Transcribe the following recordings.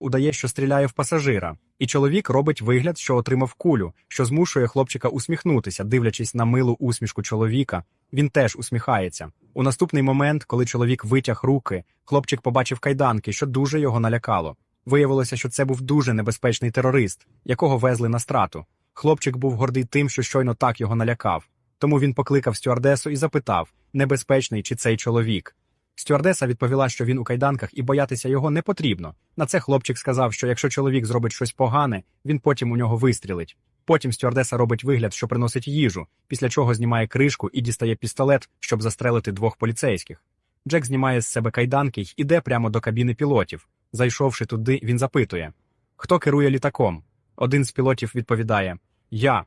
удає, що стріляє в пасажира, і чоловік робить вигляд, що отримав кулю, що змушує хлопчика усміхнутися, дивлячись на милу усмішку чоловіка. Він теж усміхається. У наступний момент, коли чоловік витяг руки, хлопчик побачив кайданки, що дуже його налякало. Виявилося, що це був дуже небезпечний терорист, якого везли на страту. Хлопчик був гордий тим, що щойно так його налякав. Тому він покликав стюардесу і запитав, небезпечний чи цей чоловік. Стюардеса відповіла, що він у кайданках і боятися його не потрібно. На це хлопчик сказав, що якщо чоловік зробить щось погане, він потім у нього вистрілить. Потім стюардеса робить вигляд, що приносить їжу, після чого знімає кришку і дістає пістолет, щоб застрелити двох поліцейських. Джек знімає з себе кайданки й іде прямо до кабіни пілотів. Зайшовши туди, він запитує: Хто керує літаком? Один з пілотів відповідає: Я.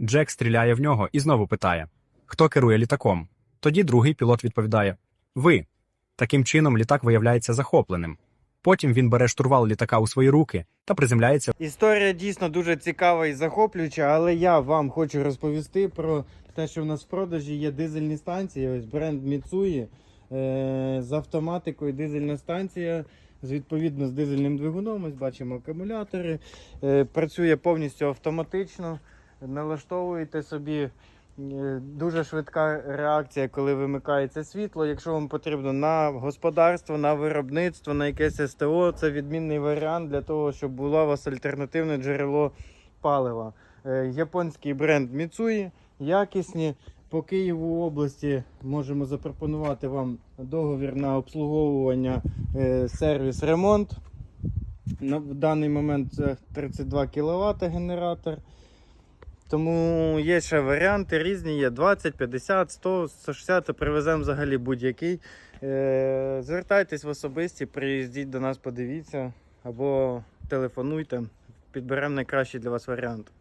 Джек стріляє в нього і знову питає: Хто керує літаком? Тоді другий пілот відповідає: Ви. Таким чином літак виявляється захопленим. Потім він бере штурвал літака у свої руки та приземляється Історія дійсно дуже цікава і захоплююча, але я вам хочу розповісти про те, що в нас в продажі є дизельні станції. Ось бренд Mitsui е, з автоматикою дизельна станція. З відповідно з дизельним двигуном, ось бачимо акумулятори. Е, працює повністю автоматично. Налаштовуєте собі дуже швидка реакція, коли вимикається світло. Якщо вам потрібно на господарство, на виробництво, на якесь СТО, це відмінний варіант для того, щоб було у вас альтернативне джерело палива. Е, Японський бренд Mitsui, якісні. По Києву області можемо запропонувати вам договір на обслуговування е, сервіс ремонт. На в даний момент це 32 кВт генератор. Тому є ще варіанти різні, є 20, 50, 100, 160, привеземо взагалі будь-який. Е, звертайтесь в особисті, приїздіть до нас, подивіться або телефонуйте, підберемо найкращий для вас варіант.